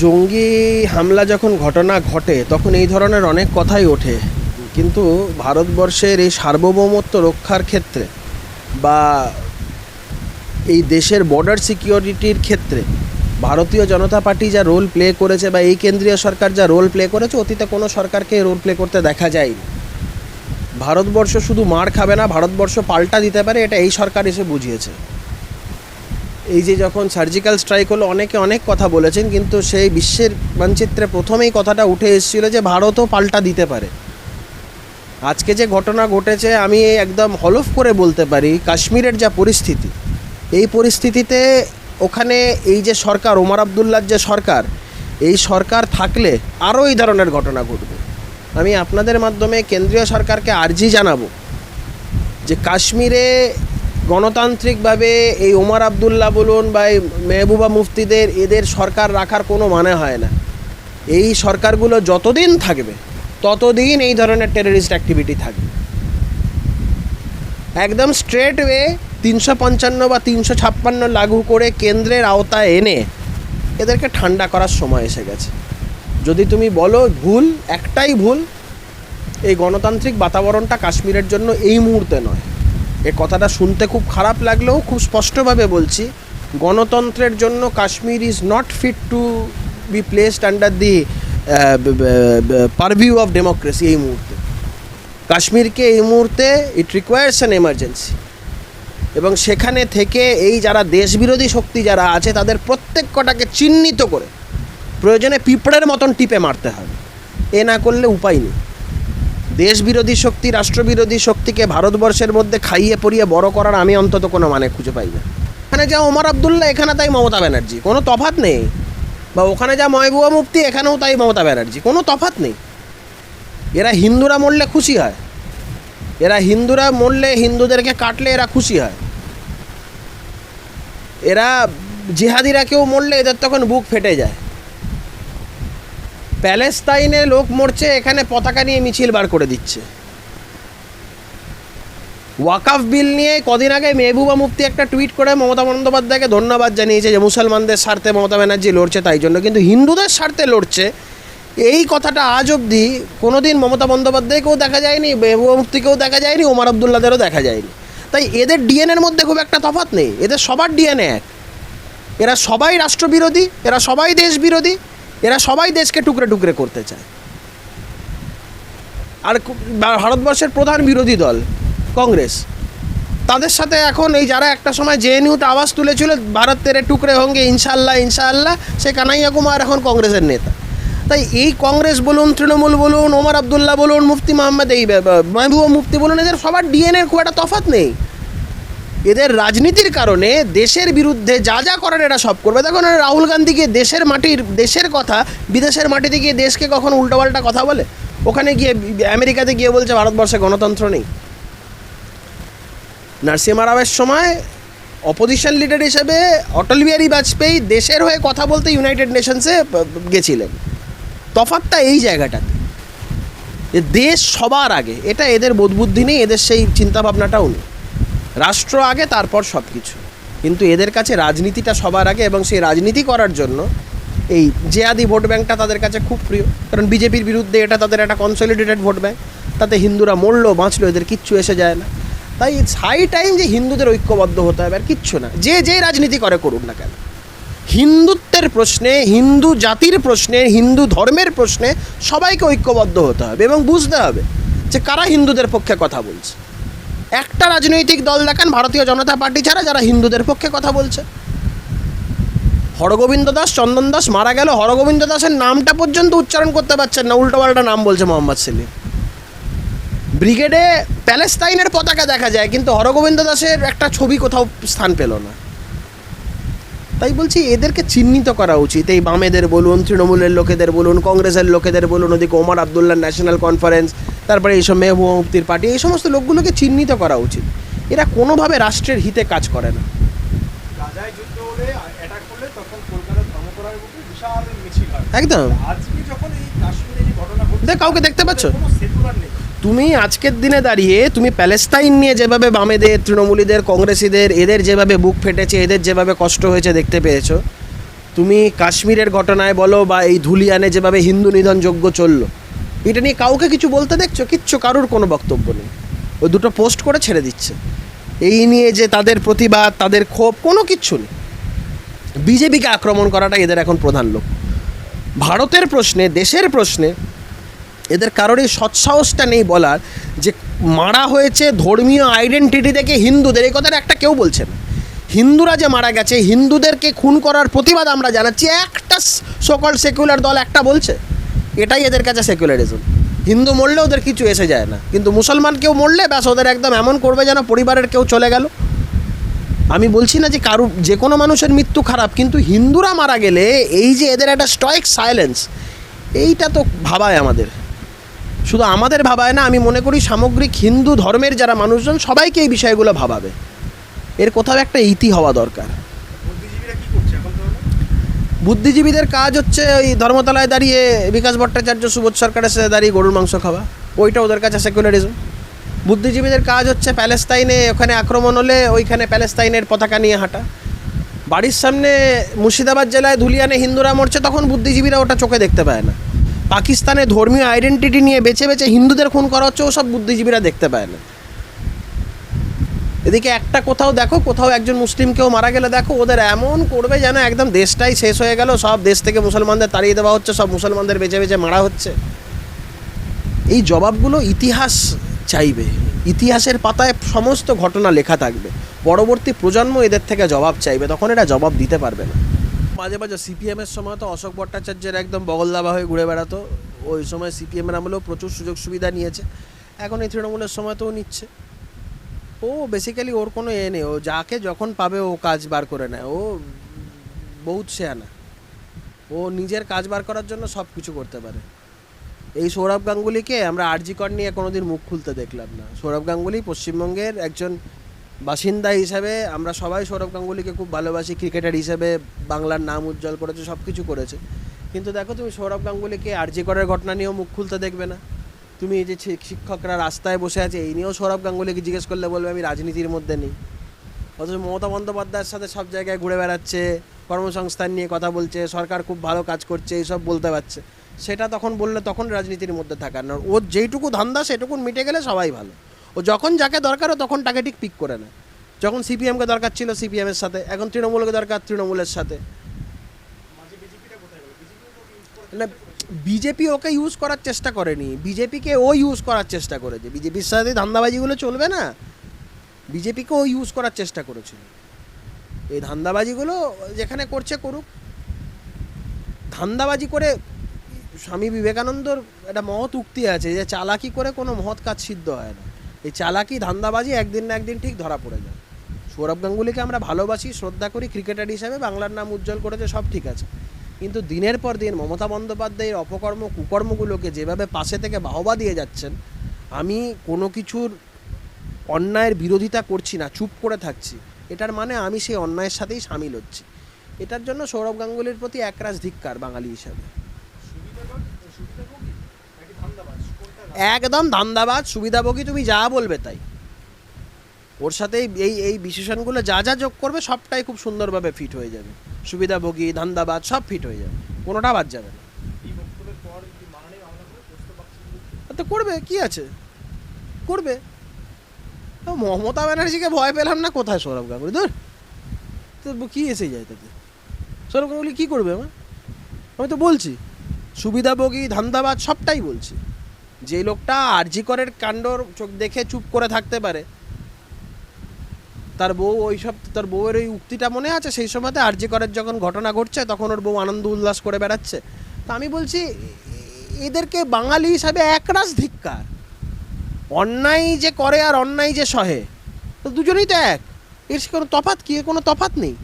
জঙ্গি হামলা যখন ঘটনা ঘটে, তখন এই ধরনের অনেক কথাই ওঠে। কিন্তু ভারতবর্ষের এই সার্বভৌমত্ব রক্ষার ক্ষেত্রে বা এই দেশের বর্ডার সিকিউরিটির ক্ষেত্রে ভারতীয় জনতা পার্টি যা রোল প্লে করেছে বা এই কেন্দ্রীয় সরকার যা রোল প্লে করেছে, অতীতে কোনো সরকারকে রোল প্লে করতে দেখা যায়নি। ভারতবর্ষ শুধু মার খাবে না, ভারতবর্ষ পাল্টা দিতে পারে, এটা এই সরকার এসে বুঝিয়েছে। এই যে যখন সার্জিক্যাল স্ট্রাইক হলো, অনেকে অনেক কথা বলেছেন, কিন্তু সেই বিশ্বের মানচিত্রে প্রথমেই কথাটা উঠে এসেছিল যে ভারতও পাল্টা দিতে পারে। আজকে যে ঘটনা ঘটেছে, আমি একদম হলফ করে বলতে পারি, কাশ্মীরের যা পরিস্থিতি, এই পরিস্থিতিতে ওখানে এই যে সরকার, ওমর আবদুল্লার যে সরকার, এই সরকার থাকলে আরও এই ধরনের ঘটনা ঘটবে। আমি আপনাদের মাধ্যমে কেন্দ্রীয় সরকারকে আর্জি জানাব যে কাশ্মীরে গণতান্ত্রিকভাবে এই ওমর আবদুল্লাহ বলুন বা এই মেহবুবা মুফতিদের, এদের সরকার রাখার কোনো মানে হয় না। এই সরকারগুলো যতদিন থাকবে, ততদিন এই ধরনের টেররিস্ট অ্যাক্টিভিটি থাকবে। একদম স্ট্রেট ওয়ে তিনশো পঞ্চান্ন বা তিনশো ছাপ্পান্ন লাগু করে কেন্দ্রের আওতায় এনে এদেরকে ঠান্ডা করার সময় এসে গেছে। যদি তুমি বলো ভুল, একটাই ভুল, এই গণতান্ত্রিক বাতাবরণটা কাশ্মীরের জন্য এই মুহূর্তে নয়। এ কথাটা শুনতে খুব খারাপ লাগলেও খুব স্পষ্টভাবে বলছি, গণতন্ত্রের জন্য Kashmir is not fit to be placed under the purview of democracy এই মুহূর্তে। কাশ্মীরকে এই মুহূর্তে ইট রিকোয়ার্স অ্যান এমার্জেন্সি এবং সেখানে থেকে এই যারা দেশবিরোধী শক্তি যারা আছে, তাদের প্রত্যেক কটাকে চিহ্নিত করে প্রয়োজনে পিঁপড়ের মতন টিপে মারতে হবে। এ না করলে উপায় নেই। দেশবিরোধী শক্তি, রাষ্ট্রবিরোধী শক্তিকে ভারতবর্ষের মধ্যে খাইয়ে পরিয়ে বড় করার আমি অন্তত কোনো মানে খুঁজে পাই না। এখানে যা ওমর আবদুল্লাহ, এখানে তাই মমতা ব্যানার্জি। কোনো তফাৎ নেই। বা ওখানে যা মহবুবা মুফতি, এখানেও তাই মমতা ব্যানার্জি। কোনো তফাৎ নেই। এরা হিন্দুরা মরলে খুশি হয়। এরা হিন্দুরা মরলে হিন্দুদেরকে কাটলে এরা খুশি হয়। এরা জিহাদিরা কেউ মরলে এদের তখন বুক ফেটে যায়। প্যালেস্তাইনে লোক মরছে, এখানে পতাকা নিয়ে মিছিল বার করে দিচ্ছে। ওয়াকাফ বিল নিয়ে কদিন আগে মেহবুবা মুফতি একটা টুইট করে মমতা বন্দ্যোপাধ্যায়কে ধন্যবাদ জানিয়েছে যে, মুসলমানদের স্বার্থে মমতা ব্যানার্জি লড়ছে তাই জন্য, কিন্তু হিন্দুদের স্বার্থে লড়ছে, এই কথাটা আজ অবধি কোনোদিন মমতা বন্দ্যোপাধ্যায়কেও দেখা যায়নি, মেহবুবা মুফতিকেও দেখা যায়নি, ওমর আবদুল্লাদেরও দেখা যায়নি। তাই এদের ডিএনএর মধ্যে খুব একটা তফাৎ নেই, এদের সবার ডিএনএ এক। এরা সবাই রাষ্ট্রবিরোধী, এরা সবাই দেশবিরোধী এরা সবাই দেশকে টুকরে টুকরে করতে চায়। আর ভারতবর্ষের প্রধান বিরোধী দল, কংগ্রেস। তাদের সাথে এখন এই যারা একটা সময় জেএনইউতে আওয়াজ তুলেছিল, ভারত তেরে টুকরে হঙ্গে ইনশাল্লাহ ইনশাআল্লাহ সে কানাইয়া কুমার এখন কংগ্রেসের নেতা। তাই এই কংগ্রেস বলুন, তৃণমূল বলুন, ওমর আবদুল্লাহ বলুন, মুফতি মোহাম্মদ এই ব- ব- মুফতি বলুন, এদের সবার ডিএনএর খুব একটা তফাৎ নেই। এদের রাজনীতির কারণে দেশের বিরুদ্ধে যা যা করার এরা সব করবে। দেখুন রাহুল গান্ধীকে দেশের মাটির, দেশের কথা, বিদেশের মাটিতে গিয়ে দেশকে কখন উল্টোপাল্টা কথা বলে? ওখানে গিয়ে আমেরিকাতে গিয়ে বলছে, ভারতবর্ষে গণতন্ত্র নেই। নারসিমা রাওয়ের সময় অপোজিশন লিডার হিসেবে অটল বিহারী বাজপেয়ী দেশের হয়ে কথা বলতে ইউনাইটেড নেশনসে গেছিলেন। তফাৎটা এই জায়গাটাতে। যে দেশ সবার আগে। এটা এদের বোধবুদ্ধি নেই, এদের সেই চিন্তাভাবনাটাও নেই। রাষ্ট্র আগে, তারপর সব কিছু কিন্তু এদের কাছে রাজনীতিটা সবার আগে এবং সেই রাজনীতি করার জন্য এই জেয়াদি ভোট ব্যাঙ্কটা তাদের কাছে খুব প্রিয়। কারণ বিজেপির বিরুদ্ধে এটা তাদের একটা কনসলিডেটেড ভোট ব্যাঙ্ক তাতে হিন্দুরা মরলো বাঁচলো এদের কিচ্ছু এসে যায় না। তাই ইটস হাই টাইম যে হিন্দুদের ঐক্যবদ্ধ হতে হবে, আর কিচ্ছু না। যে যে রাজনীতি করে করুক না কেন। হিন্দুত্বের প্রশ্নে, হিন্দু জাতির প্রশ্নে, হিন্দু ধর্মের প্রশ্নে সবাইকে ঐক্যবদ্ধ হতে হবে এবং বুঝতে হবে যে কারা হিন্দুদের পক্ষে কথা বলছে। একটা রাজনৈতিক দল দেখান, ভারতীয় জনতা পার্টি ছাড়া যারা হিন্দুদের পক্ষে কথা বলছে। হরগোবিন্দ দাস, চন্দন দাস মারা গেল, হরগোবিন্দ দাসের নামটা পর্যন্ত উচ্চারণ করতে পারছেন না উল্টোপাল্টা নাম বলছে মোহাম্মদ সেলিম। ব্রিগেডে প্যালেস্তাইনের পতাকা দেখা যায়, কিন্তু হরগোবিন্দ দাসের একটা ছবি কোথাও স্থান পেল না। তাই বলছি, এদেরকে চিহ্নিত করা উচিত। এই বামেদের বলুন, তৃণমূলের লোকেদের বলুন, কংগ্রেসের লোকেদের বলুন, ওদিকে ওমর আবদুল্লাহ ন্যাশনাল কনফারেন্স তারপরে এইসব মেহবুবা মুফতির পার্টি এই সমস্ত লোকগুলোকে চিহ্নিত করা উচিত। এরা কোনোভাবে রাষ্ট্রের হিতে কাজ করে না। একদম। দেখ, কাউকে দেখতে পাচ্ছ? তুমি আজকের দিনে দাঁড়িয়ে তুমি প্যালেস্তাইন নিয়ে যেভাবে বামেদের তৃণমূলীদের কংগ্রেসীদের এদের যেভাবে বুক ফেটেছে এদের যেভাবে কষ্ট হয়েছে দেখতে পেয়েছ তুমি কাশ্মীরের ঘটনায় বলো বা এই ধুলিয়ানে যেভাবে হিন্দু নিধন যজ্ঞ চলল এটা নিয়ে কাউকে কিছু বলতে দেখছ? কিচ্ছু, কারোর কোনো বক্তব্য নেই। ওই দুটো পোস্ট করে ছেড়ে দিচ্ছে। এই নিয়ে যে তাদের প্রতিবাদ, তাদের ক্ষোভ, কোনো কিচ্ছু নেই। বিজেপিকে আক্রমণ করাটা এদের এখন প্রধান লোক ভারতের প্রশ্নে, দেশের প্রশ্নে, এদের কারোরই সৎসাহসটা নেই বলার যে মারা হয়েছে ধর্মীয় আইডেন্টিটি থেকে হিন্দুদের এই কথাটা একটা কেউ বলছে না। হিন্দুরা যে মারা গেছে, হিন্দুদেরকে খুন করার প্রতিবাদ আমরা জানাচ্ছি। একটা সকল সেকুলার দল একটা বলছে। এটাই এদের কাছে সেকুলারিজম হিন্দু মরলে ওদের কিছু এসে যায় না। কিন্তু মুসলমান কেউ মরলে ব্যাস ওদের একদম এমন করবে যেন পরিবারের কেউ চলে গেল। আমি বলছি না যে কারু যে কোনো মানুষের মৃত্যু খারাপ, কিন্তু হিন্দুরা মারা গেলে এই যে এদের একটা স্ট্রাইক সাইলেন্স এইটা তো ভাবায় আমাদের। শুধু আমাদের ভাবায় না, আমি মনে করি সামগ্রিক হিন্দু ধর্মের যারা মানুষজন, সবাইকে এই বিষয়গুলো ভাবাবে। এর কোথাও একটা ইতি হওয়া দরকার বুদ্ধিজীবীরা কি করছে এখন তাহলে বুদ্ধিজীবীদের কাজ হচ্ছে ওই ধর্মতলায় দাঁড়িয়ে বিকাশ ভট্টাচার্য, সুবোধ সরকারের সাথে দাঁড়িয়ে গরুর মাংস খাওয়া। ওইটা ওদের কাছে সেকুলারিজম বুদ্ধিজীবীদের কাজ হচ্ছে প্যালেস্তাইনে ওখানে আক্রমণ হলে ওইখানে প্যালেস্তাইনের পতাকা নিয়ে হাঁটা। বাড়ির সামনে মুর্শিদাবাদ জেলায় ধুলিয়ানে হিন্দুরা মরছে, তখন বুদ্ধিজীবীরা ওটা চোখে দেখতে পায় না। পাকিস্তানে ধর্মীয় আইডেন্টিটি নিয়ে বেছে বেছে হিন্দুদের খুন করা হচ্ছে, ওসব বুদ্ধিজীবীরা দেখতে পায় না। এদিকে একটা কোথাও দেখো, কোথাও একজন মুসলিম কেউ মারা গেলে দেখো, ওদের এমন করবে যেন একদম দেশটাই শেষ হয়ে গেল, সব দেশ থেকে মুসলমানদের তাড়িয়ে দেওয়া হচ্ছে, সব মুসলমানদের বেছে বেছে মারা হচ্ছে। এই জবাবগুলো ইতিহাস চাইবে, ইতিহাসের পাতায় সমস্ত ঘটনা লেখা থাকবে। পরবর্তী প্রজন্ম এদের থেকে জবাব চাইবে, তখন এরা জবাব দিতে পারবে না। মাঝে মাঝে সিপিএমের সময় তো অশোক ভট্টাচার্যের একদম বগলদাবা হয়ে ঘুরে বেড়াতো, ওই সময় সিপিএমের আমলেও প্রচুর সুযোগ সুবিধা নিয়েছে, এখন এই তৃণমূলের সময় তো নিচ্ছে। ও বেসিক্যালি ওর কোনো এ নেই, ও যাকে যখন পাবে ও কাজ বার করে নেয়, ও বহুত শেয়ানা। ও নিজের কাজ বার করার জন্য সব কিছু করতে পারে। এই সৌরভ গাঙ্গুলিকে আমরা আরজিকর নিয়ে কোনোদিন মুখ খুলতে দেখলাম না। সৌরভ গাঙ্গুলি পশ্চিমবঙ্গের একজন বাসিন্দা হিসাবে আমরা সবাই সৌরভ গাঙ্গুলিকে খুব ভালোবাসি ক্রিকেটার হিসেবে বাংলার নাম উজ্জ্বল করেছে সব কিছু করেছে। কিন্তু দেখো তুমি সৌরভ গাঙ্গুলিকে আরজিকরের ঘটনা নিয়েও মুখ খুলতে দেখবে না। তুমি এই যে শিক্ষকরা রাস্তায় বসে আছে এই নিয়েও সৌরভ গাঙ্গুলিকে জিজ্ঞেস করলে বলবে আমি রাজনীতির মধ্যে নেই। অথচ মমতা বন্দ্যোপাধ্যায়ের সাথে সব জায়গায় ঘুরে বেড়াচ্ছে কর্মসংস্থান নিয়ে কথা বলছে সরকার খুব ভালো কাজ করছে এইসব বলতে পারছে। সেটা তখন বললে তখন রাজনীতির মধ্যে থাকার না। ওর যেইটুকু ধান্দা সেটুকুন মিটে গেলে সবাই ভালো। ও যখন যাকে দরকার ও তখন তাকে ঠিক পিক করে নেয়। যখন সিপিএমকে দরকার ছিল সিপিএমের সাথে এখন তৃণমূলকে দরকার তৃণমূলের সাথে। না বিজেপি ওকে ইউজ করার চেষ্টা করেনি। বিজেপিকে ও ইউজ করার চেষ্টা করেছে। বিজেপির সাথে ধান্দাবাজিগুলো চলবে না? বিজেপিকে ও ইউজ করার চেষ্টা করেছিল। এই ধান্দাবাজিগুলো যেখানে করছে করুক। ধান্দাবাজি করে স্বামী বিবেকানন্দর একটা মহৎ উক্তি আছে যে চালাকি করে কোনো মহৎ কাজ সিদ্ধ হয় না। এই চালাকি, ধান্দাবাজি একদিন না একদিন ঠিক ধরা পড়ে যায়। সৌরভ গাঙ্গুলিকে আমরা ভালোবাসি, শ্রদ্ধা করি ক্রিকেটার হিসাবে বাংলার নাম উজ্জ্বল করেছে, সব ঠিক আছে। কিন্তু দিনের পর দিন মমতা বন্দ্যোপাধ্যায়ের অপকর্ম কুকর্মগুলোকে যেভাবে পাশে থেকে বাহবা দিয়ে যাচ্ছেন আমি কোনো কিছুর অন্যায়ের বিরোধিতা করছি না চুপ করে থাকছি। এটার মানে আমি সেই অন্যায়ের সাথেই সামিল হচ্ছি। এটার জন্য সৌরভ গাঙ্গুলির প্রতি একরাশ ধিক্কার বাঙালি হিসাবে। একদম ধান্দাবাজ সুবিধাভোগী তুমি যা বলবে তাই। ওর সাথে এই- এই বিশেষণগুলো যা যা যোগ করবে সবটাই খুব সুন্দরভাবে ফিট হয়ে যাবে। সুবিধাভোগী, ধান্দাবাদ, সব ফিট হয়ে যাবে। কোনোটা বাদ যাবে না। তো করবে, কি আছে? করবে। মমতা ব্যানার্জিকে ভয় পেলাম না কোথায়, সৌরভ গাঙ্গুলি? ধর। তো কি এসে যায় তাতে? সৌরভ গাঙ্গুলি কী করবে আমার আমি তো বলছি, সুবিধাভোগী, ধান্দাবাদ সবটাই বলছি। যে লোকটা আরজি করের কাণ্ডর চোখ দেখে চুপ করে থাকতে পারে তার বউ ওই সব তার বউয়ের ওই উক্তিটা মনে আছে? সেই সময়তে আরজি করার যখন ঘটনা ঘটছে, তখন ওর বউ আনন্দ উল্লাস করে বেড়াচ্ছে। তো আমি বলছি এদেরকে বাঙালি হিসাবে একরাশ ধিক্কার। অন্যায় যে করে আর অন্যায় যে সহে, তো দুজনেই তো এক। এর কোনো তফাৎ কি? কোনো তফাৎ নেই।